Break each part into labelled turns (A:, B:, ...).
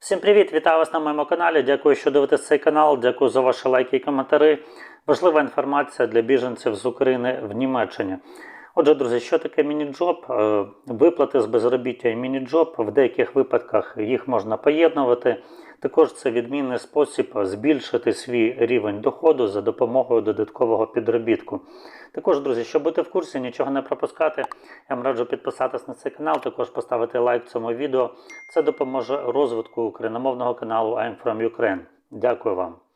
A: Всім привіт! Вітаю вас на моєму каналі. Дякую, що дивитесь цей канал. Дякую за ваші лайки і коментарі. Важлива інформація для біженців з України в Німеччині. Отже, друзі, що таке міні-джоб? Е, Виплати з безробіття і міні-джоб. В деяких випадках їх можна поєднувати. Також це відмінний спосіб збільшити свій рівень доходу за допомогою додаткового підробітку. Також, друзі, щоб бути в курсі, нічого не пропускати, я вам раджу підписатись на цей канал, також поставити лайк цьому відео. Це допоможе розвитку україномовного каналу I'm from Ukraine. Дякую вам.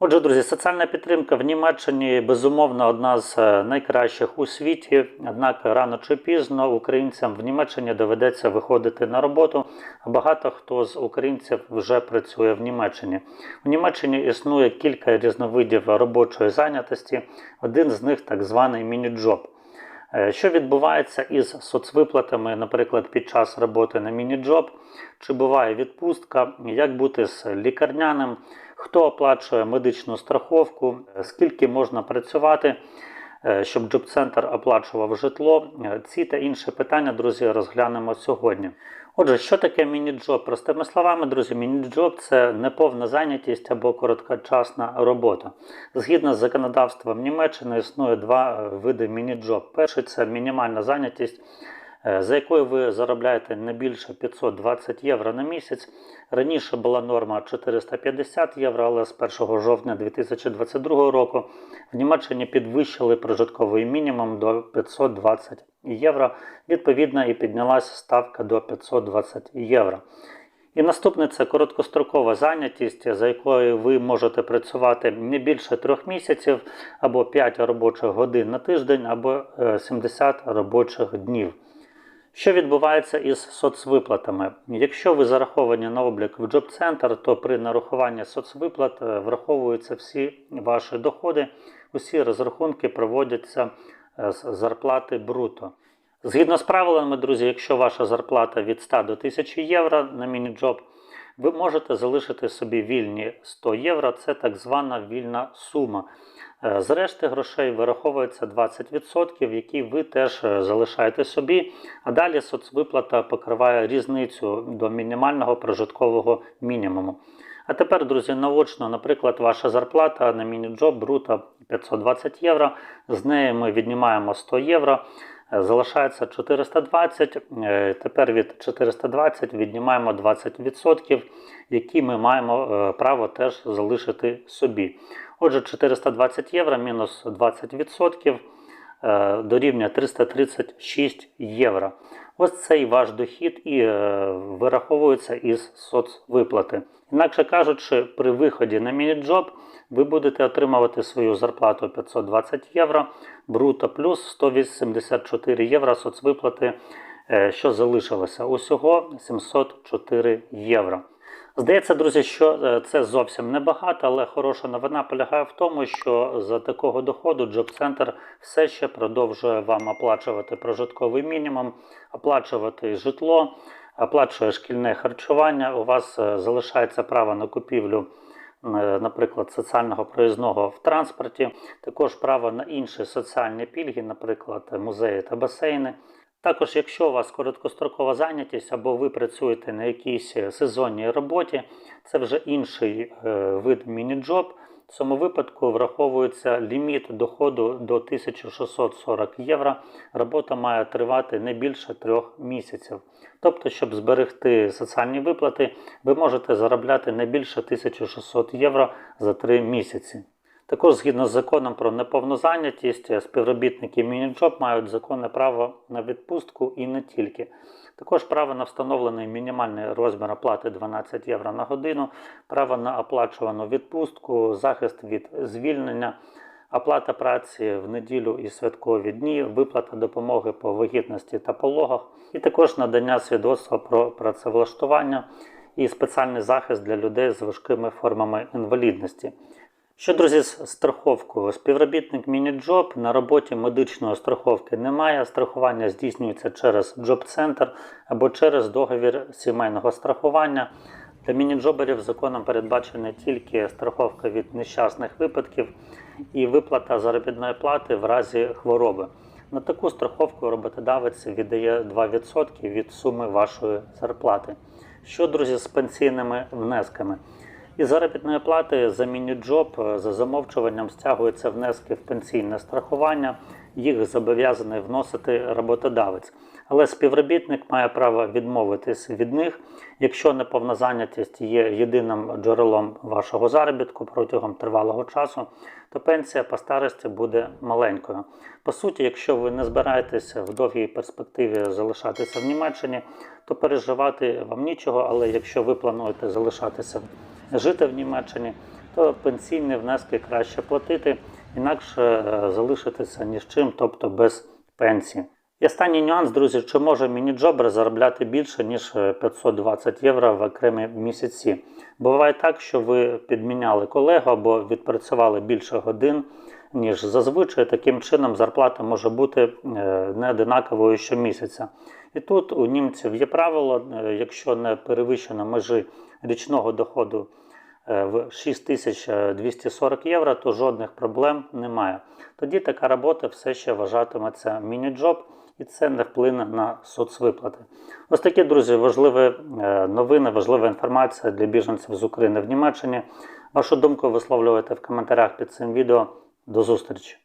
A: Отже, друзі, соціальна підтримка в Німеччині безумовно одна з е, найкращих у світі. Однак рано чи пізно українцям в Німеччині доведеться виходити на роботу. Багато хто з українців вже працює в Німеччині. У Німеччині існує кілька різновидів робочої зайнятості. Один з них так званий міні-джоб. Е, Що відбувається із соцвиплатами, наприклад, під час роботи на міні-джоб? Чи буває відпустка? Як бути з лікарняним? Хто оплачує медичну страховку? Е, Скільки можна працювати, щоб джоб-центр оплачував житло? Е, Ці та інші питання, друзі, розглянемо сьогодні. Отже, що таке міні-джоб? Простими словами, друзі, міні-джоб – це неповна зайнятість або короткочасна робота. Згідно з законодавством Німеччини існує два е, види міні-джоб. Перший це мінімальна зайнятість, е, за якою ви заробляєте не більше 520 євро на місяць. Раніше була норма 450 євро, але з 1 жовтня 2022 року в Німеччині підвищили прожитковий мінімум до 520 євро. Відповідно, і піднялася ставка до 520 євро. І наступне це короткострокова зайнятість, за якою ви можете працювати не більше трьох місяців або 5 робочих годин на тиждень, або е, 70 робочих днів. Що відбувається із соцвиплатами? Якщо ви зараховані на облік в джоб-центр, то при нарахуванні соцвиплат е, враховуються всі ваші доходи, усі розрахунки проводяться е, з зарплати бруто. Згідно з правилами, друзі, якщо ваша зарплата від 100 до 1000 євро на міні-джоб, ви можете залишити собі вільні 100 євро, це так звана вільна сума. Е, З решти грошей вираховується 20%, які ви теж е, залишаєте собі, а далі соцвиплата покриває різницю до мінімального прожиткового мінімуму. А тепер, друзі, наочно, наприклад, ваша зарплата на міні-джоб брута 520 євро. З неї ми віднімаємо 100 євро. Залишається 420. Е, Тепер від 420 віднімаємо 20%, які ми маємо е, право теж залишити собі. Отже, 420 євро мінус 20% е, дорівнює 336 євро. Ось цей ваш дохід і е, вираховується із соцвиплати. Інакше кажучи, при виході на міні-джоб ви будете отримувати свою зарплату 520 євро бруто плюс 184 євро соцвиплати, е, що залишилося. Усього 704 євро. Здається, друзі, що е, це зовсім небагато, але хороша новина полягає в тому, що за такого доходу Джоб-центр все ще продовжує вам оплачувати прожитковий мінімум, оплачувати житло, оплачує шкільне харчування. У вас е, залишається право на купівлю, е, наприклад, соціального проїзного в транспорті, також право на інші соціальні пільги, наприклад, музеї та басейни. Також, якщо у вас короткострокова зайнятість або ви працюєте на якійсь е, сезонній роботі, це вже інший е, вид міні-джоб. В цьому випадку враховується ліміт доходу до 1640 євро. Робота має тривати не більше трьох місяців. Тобто, щоб зберегти соціальні виплати, ви можете заробляти не більше 1600 євро за три місяці. Також згідно з законом про неповну зайнятість, співробітники міні-джоб мають законне право на відпустку і не тільки. Також право на встановлений мінімальний розмір оплати 12 євро на годину, право на оплачувану відпустку, захист від звільнення, оплата праці в неділю і святкові дні, виплата допомоги по вагітності та пологах, і також надання свідоцтва про працевлаштування і спеціальний захист для людей з важкими формами інвалідності. Що, друзі, з страховкою? Співробітник міні-джоб на роботі медичної страховки немає. Страхування здійснюється через джоб-центр або через договір сімейного страхування. Для міні-джоберів законом передбачена тільки страховка від нещасних випадків і виплата заробітної плати в разі хвороби. На таку страховку роботодавець віддає 2% від суми вашої зарплати. Що, друзі, з пенсійними внесками? Із заробітної плати за міні-джоб е, за замовчуванням стягуються внески в пенсійне страхування. Їх зобов'язаний вносити роботодавець. Але співробітник має право відмовитись від них, якщо неповна зайнятість є єдиним джерелом вашого заробітку протягом тривалого часу, то пенсія по старості буде маленькою. По суті, якщо ви не збираєтеся в довгій перспективі залишатися в Німеччині, то переживати вам нічого, але якщо ви плануєте залишатися жити в Німеччині, то пенсійні внески краще платити, інакше е, залишитися ні з чим, тобто без пенсії. І останній нюанс, друзі, чи може міні-джобер заробляти більше, ніж е, 520 євро в окремі місяці. Буває так, що ви підміняли колегу або відпрацювали більше годин, ніж зазвичай. Таким чином зарплата може бути е, не одинаковою щомісяця. І тут у німців є правило, е, якщо не перевищено межі річного доходу е, в 6240 євро, то жодних проблем немає. Тоді така робота все ще вважатиметься міні-джоб, і це не вплине на соцвиплати. Ось такі, друзі, важливі е, новини, важлива інформація для біженців з України в Німеччині. Вашу думку висловлювайте в коментарях під цим відео. До зустрічі!